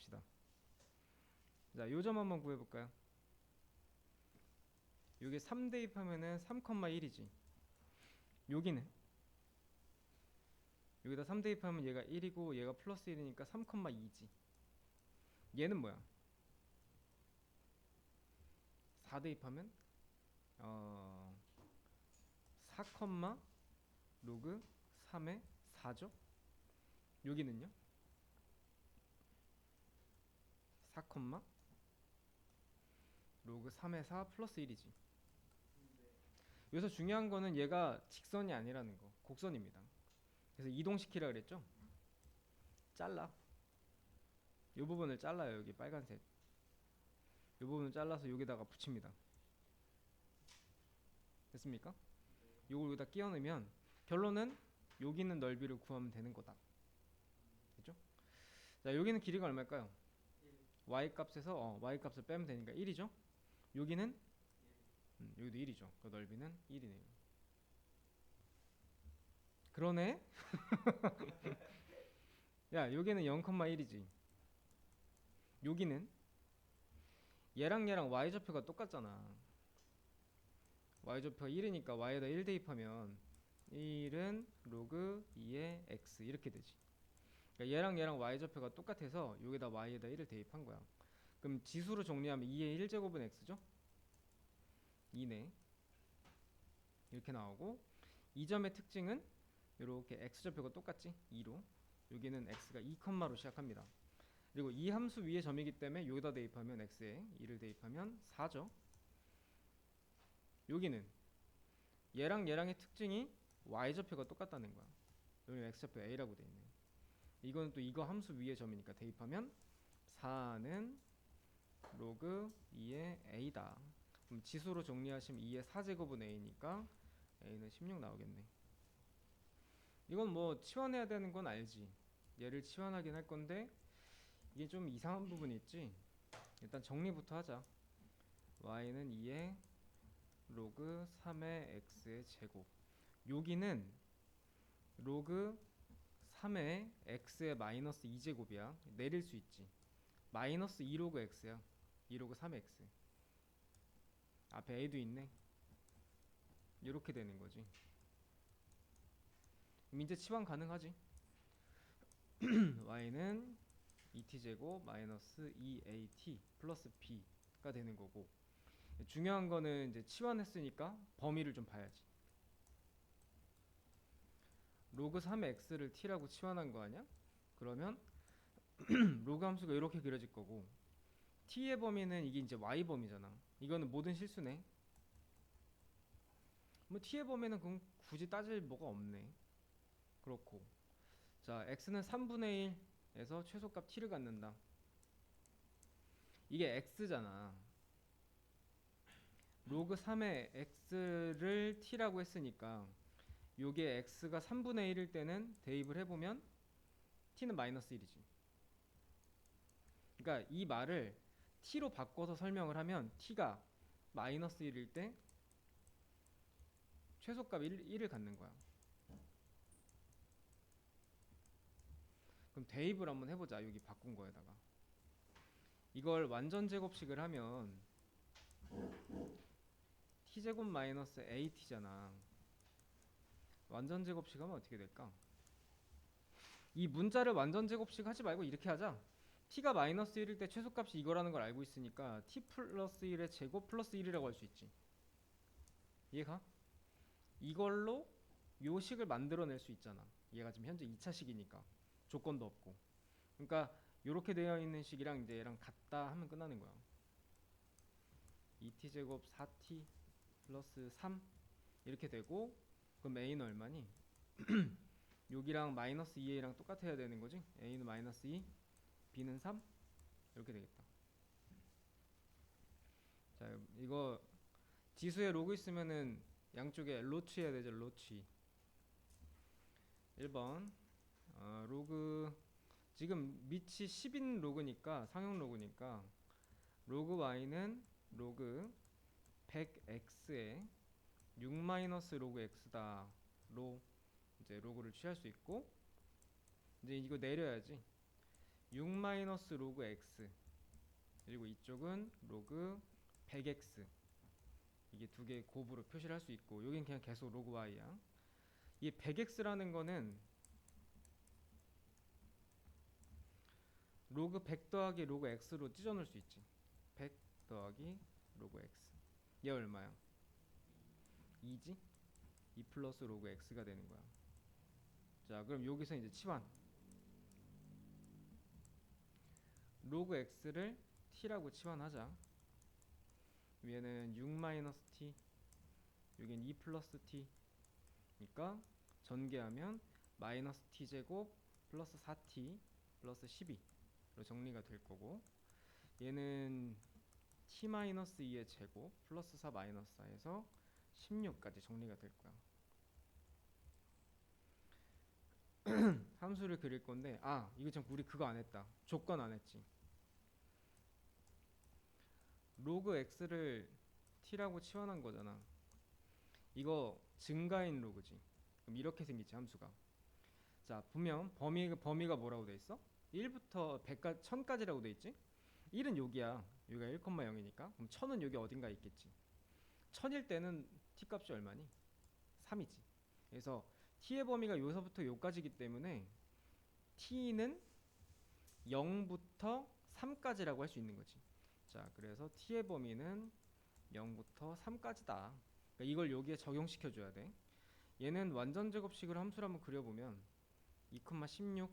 갑시다. 자, 요 점 한번 구해 볼까요? 요게 3 대입하면은 3,1이지. 여기는 여기다 3 대입하면 얘가 1이고 얘가 플러스 1이니까 3,2지. 얘는 뭐야? 4 대입하면 어 4, 로그 3의 4죠? 여기는요? 4, 로그 3의 4 플러스 1이지. 여기서 중요한 거는 얘가 직선이 아니라는 거. 곡선입니다. 그래서 이동시키라 그랬죠? 잘라. 이 부분을 잘라요. 여기 빨간색. 이 부분을 잘라서 여기다가 붙입니다. 됐습니까? 요걸 여기다 끼워 넣으면 결론은 여기 있는 넓이를 구하면 되는 거다. 됐죠? 자, 여기는 길이가 얼마일까요? Y 값에서 어, y 값을 빼면 되니까 1이죠. 여기는 음, 여기도 1이죠. 그 넓이는 1이네요. 그러네. 야, 여기는 0,1이지. 여기는 얘랑 얘랑 y 좌표가 똑같잖아. y 좌표가 1이니까 y에다 1 대입하면 1은 로그 2의 x 이렇게 되지. 그러니까 얘랑 얘랑 y 좌표가 똑같아서 여기다 y에다 1을 대입한 거야. 그럼 지수로 정리하면 2의 1제곱은 x죠? 2네. 이렇게 나오고 이 점의 특징은 이렇게 x 좌표가 똑같지? 2로. 여기는 x가 2컴마로 시작합니다. 그리고 이 함수 위에 점이기 때문에 여기다 대입하면 x에 2를 대입하면 4죠. 여기는 얘랑 얘랑의 특징이 y 좌표가 똑같다는 거야. 여기 x 좌표 a라고 돼 있네. 이거는 또 이거 함수 위에 점이니까 대입하면 4는 로그 2의 a다. 그럼 지수로 정리하시면 2의 4제곱은 a니까 a는 16 나오겠네. 이건 뭐 치환해야 되는 건 알지. 얘를 치환하긴 할 건데 이게 좀 이상한 부분이 있지. 일단 정리부터 하자. y는 2의 로그 3의 x의 제곱. 여기는 로그 3의 x의 마이너스 2제곱이야. 내릴 수 있지. 마이너스 2로그 x야. 2로그 3의 x. 앞에 a도 있네. 이렇게 되는 거지. 이제 치환 가능하지. y는 2t 제곱 마이너스 2at 플러스 b가 되는 거고 중요한 거는 이제 치환했으니까 범위를 좀 봐야지. 로그 3의 x를 t라고 치환한 거 아니야? 그러면 로그 함수가 이렇게 그려질 거고 t의 범위는 이게 이제 y 범위잖아. 이거는 모든 실수네. 뭐 t의 범위는 그럼 굳이 따질 뭐가 없네. 그렇고 자 x는 3분의 1에서 최소값 t를 갖는다. 이게 x잖아. 로그 3의 x를 t라고 했으니까 요게 x가 3분의 1일 때는 대입을 해보면 t는 마이너스 1이지. 그러니까 이 말을 t로 바꿔서 설명을 하면 t가 마이너스 1일 때 최소값 1, 1을 갖는 거야. 그럼 대입을 한번 해보자. 여기 바꾼 거에다가 이걸 완전 제곱식을 하면 t 제곱 마이너스 at잖아. 완전 제곱식 하면 어떻게 될까? 이 문자를 완전 제곱식 하지 말고 이렇게 하자. t가 마이너스 1일 때 최소값이 이거라는 걸 알고 있으니까 t 플러스 1의 제곱 플러스 1이라고 할 수 있지. 이해가? 이걸로 요 식을 만들어낼 수 있잖아. 얘가 지금 현재 2차식이니까 조건도 없고. 그러니까 이렇게 되어 있는 식이랑 이제 얘랑 같다 하면 끝나는 거야. 2t 제곱 4t 플러스 3 이렇게 되고 그럼 a는 얼마니? 여기랑 마이너스 2a랑 똑같아야 되는 거지? a는 마이너스 2, b는 3 이렇게 되겠다. 자 이거 지수에 로그 있으면은 양쪽에 로치 해야 되죠 로치 1번 어, 로그 지금 밑이 10인 로그니까 상용 로그니까 로그 y는 로그 100x에 6 마이너스 로그 x다로 이제 로그를 취할 수 있고 이제 이거 내려야지. 6 마이너스 로그 x 그리고 이쪽은 로그 100x 이게 두 개의 곱으로 표시를 할 수 있고 여긴 그냥 계속 로그 y야. 이 100x라는 거는 로그 100 더하기 로그 x로 찢어 놓을 수 있지. 100 더하기 로그 x. 얘 얼마야? 2지? 2 플러스 로그 x가 되는 거야. 자 그럼 여기서 이제 치환. 로그 x를 t라고 치환하자. 위에는 6 마이너스 t 여긴 2 플러스 t 그러니까 전개하면 마이너스 t 제곱 플러스 4t 플러스 12로 정리가 될 거고 얘는 t 마이너스 2의 제곱 플러스 4 마이너스 4에서 16까지 정리가 될 거야. 함수를 그릴 건데 아 이거 참 우리 그거 안 했다. 조건 안 했지. 로그 x를 t라고 치환한 거잖아. 이거 증가인 로그지. 그럼 이렇게 생기지 함수가. 자 보면 범위 범위가 뭐라고 돼 있어? 1부터 100까 1000까지라고 돼 있지? 1은 여기야. 여기가 1,0이니까. 그럼 1000은 여기 어딘가 있겠지. 1000일 때는 t 값이 얼마니? 3이지. 그래서 t의 범위가 여기서부터 여기까지기 때문에 t는 0부터 3까지라고 할 수 있는 거지. 자, 그래서 t의 범위는 0부터 3까지다. 그러니까 이걸 여기에 적용시켜 줘야 돼. 얘는 완전 제곱식으로 함수를 한번 그려보면 2,16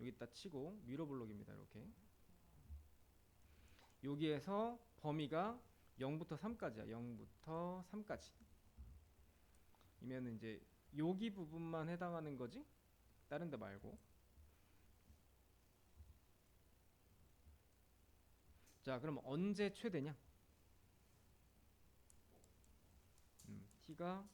여기다 치고 위로 블록입니다. 이렇게 여기에서 범위가 0부터 3까지야. 0부터 3까지. 이면 이제 여기 부분만 해당하는 거지? 다른 데 말고. 자, 그럼 언제 최대냐? 음, t가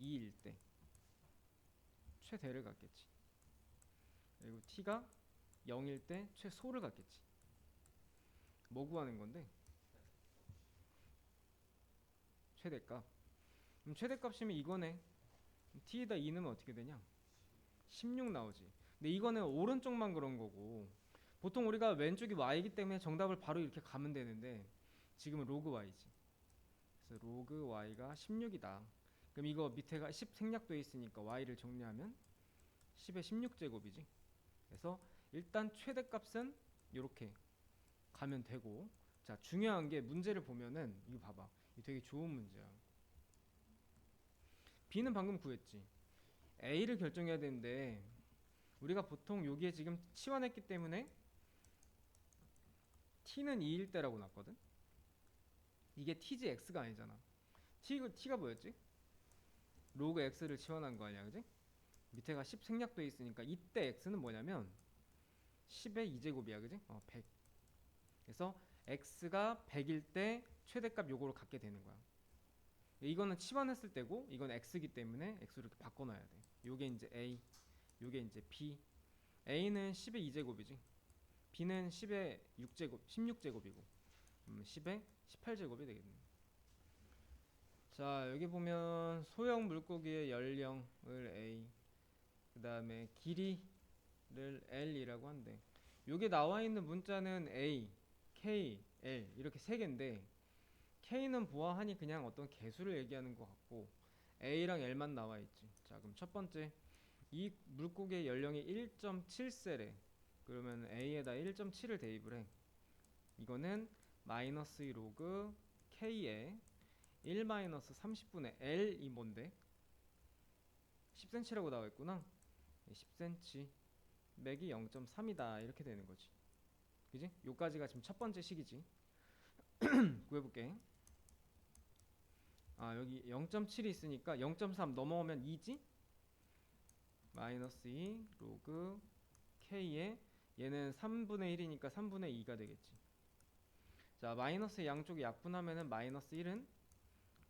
2일 때 최대를 갖겠지. 그리고 t가 0일 때 최소를 갖겠지. 뭐 구하는 건데? 최대값. 그럼 최대값이면 이거네. t에다 2 넣으면 어떻게 되냐? 16 나오지. 근데 이거는 오른쪽만 그런 거고 보통 우리가 왼쪽이 y이기 때문에 정답을 바로 이렇게 가면 되는데 지금은 로그 y지. 그래서 로그 y가 16이다. 그럼 이거 밑에가 10 생략돼 있으니까 y를 정리하면 10의 16제곱이지. 그래서 일단 최대값은 이렇게 가면 되고 자 중요한 게 문제를 보면은 이거 봐봐 되게 좋은 문제야 B는 방금 구했지 A를 결정해야 되는데 우리가 보통 여기에 지금 치환했기 때문에 T는 2일 때라고 났거든 이게 T지 X가 아니잖아 T, T가 뭐였지? 로그 X를 치환한 거 아니야 그지? 밑에가 10 생략돼 있으니까 이때 X는 뭐냐면 10의 2제곱이야 그지? 어, 100 그래서 x가 100일 때 최대값 요거로 갖게 되는 거야. 이거는 치환했을 때고 이건 x이기 때문에 x로 이렇게 바꿔놔야 돼. 요게 이제 a, 요게 이제 b. a는 10의 2제곱이지. b는 10의 6제곱, 16제곱이고, 음, 10의 18제곱이 되겠네. 자 여기 보면 소형 물고기의 연령을 a, 그 다음에 길이를 l이라고 한대. 여기 나와 있는 문자는 a, K, L 이렇게 세 개인데 K는 보아하니 그냥 어떤 개수를 얘기하는 것 같고 A랑 L만 나와 있지. 자, 그럼 첫 번째 이 물고기의 연령이 1.7세래. 그러면 A에다 1.7을 대입을 해. 이거는 마이너스 2 로그 K에 1 마이너스 30분의 L이 뭔데? 10cm라고 나와 있구나. 10cm 맥이 0.3이다 이렇게 되는 거지. 그지? 요까지가 지금 첫 번째 식이지. 구해볼게. 아 여기 0.7이 있으니까 0.3 넘어오면 2지? 마이너스 2 로그 k에 얘는 3분의 1이니까 3분의 2가 되겠지. 자 마이너스 양쪽이 약분하면은 마이너스 1은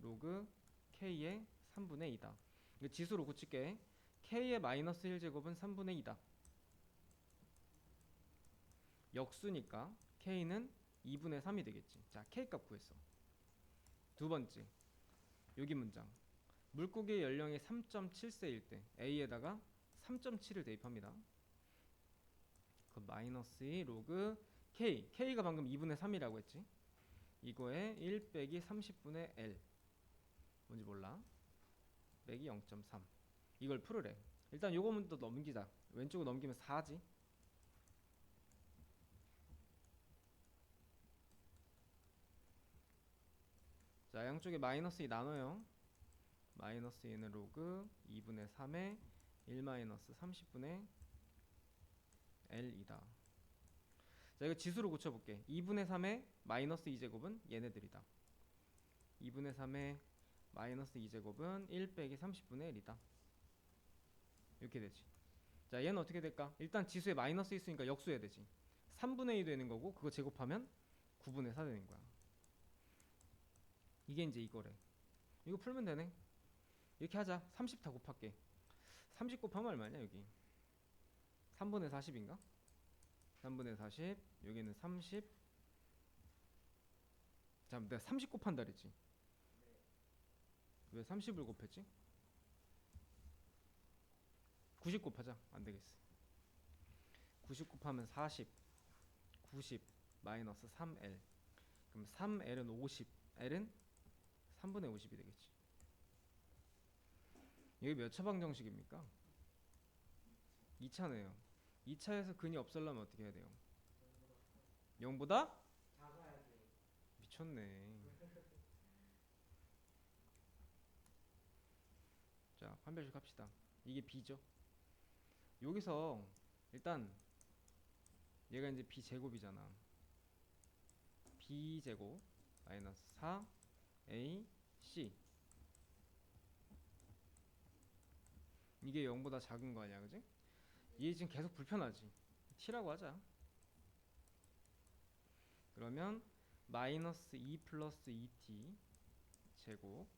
로그 k의 3분의 2다. 이거 지수로 고칠게. k의 마이너스 1제곱은 3분의 2다. 역수니까 k는 2분의 3이 되겠지. 자, k 값 구했어. 두 번째. 여기 문장. 물고기의 연령이 3.7세일 때 a에다가 3.7을 대입합니다. 그럼 마이너스 2 로그 k k가 방금 2분의 3이라고 했지 이거에 1 빼기 30분의 l 뭔지 몰라 빼기 0.3 이걸 풀으래 일단 요거 문도 넘기자 왼쪽으로 넘기면 4지 자 양쪽에 마이너스 2 나눠요. 마이너스 2는 로그 2분의 3에 1 마이너스 30분의 L이다. 자 이거 지수로 고쳐볼게. 2분의 3의 마이너스 2제곱은 얘네들이다. 2분의 3의 마이너스 2제곱은 1 빼기 30분의 1이다. 이렇게 되지. 자 얘는 어떻게 될까? 일단 지수에 마이너스 있으니까 역수해야 되지. 3분의 2 되는 거고 그거 제곱하면 9분의 4 되는 거야 이게 이제 이거래. 이거 풀면 되네. 이렇게 하자. 30 다 곱할게. 30 곱하면 얼마냐 여기? 3분의 40인가? 3분의 40 여기는 30 자, 내가 30 곱한다 그랬지? 왜 30을 곱했지? 90 곱하자. 안 되겠어. 90 곱하면 40 90 마이너스 3L 그럼 3L은 50 L은 3분의 50이 되겠지 이게 몇 차 방정식입니까? 2차네요 2차에서 근이 없애려면 어떻게 해야 돼요? 0보다? 미쳤네 자 판별식 합시다 이게 b죠 여기서 일단 얘가 이제 b 제곱이잖아 b 제곱 마이너스 4 a c. 이게 0보다 작은 거 아니야 그지? 얘 지금 계속 불편하지. T라고 하자. 그러면 마이너스 2 플러스 2t 제곱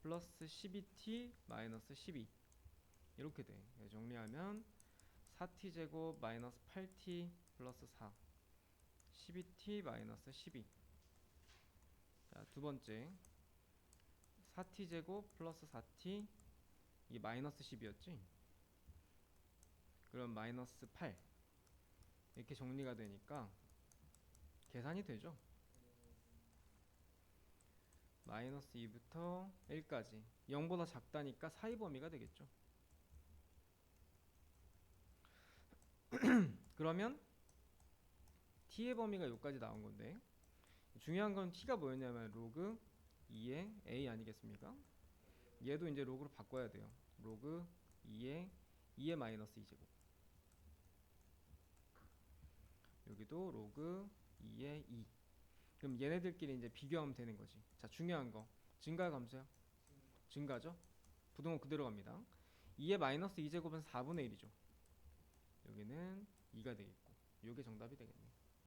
플러스 12t 마이너스 12 이렇게 돼. 정리하면 4t 제곱 마이너스 8t 플러스 4 12t 마이너스 12 자, 두 번째 4t 제곱 플러스 4t 이게 마이너스 10이었지? 그럼 마이너스 8 이렇게 정리가 되니까 계산이 되죠? 마이너스 2부터 1까지 0보다 작다니까 사이 범위가 되겠죠 그러면 t의 범위가 여기까지 나온 건데 중요한 건 t가 뭐였냐면 로그 2의 a 아니겠습니까? 얘도 이제 로그로 바꿔야 돼요. 로그 2의 2의 마이너스 2제곱. 여기도 로그 2의 2. 그럼 얘네들끼리 이제 비교하면 되는 거지. 자, 중요한 거. 증가 감소요? 증가죠? 부동은 그대로 갑니다. 2의 마이너스 2제곱은 4분의 1이죠. 여기는 2가 되겠고. 요게 정답이 되겠네.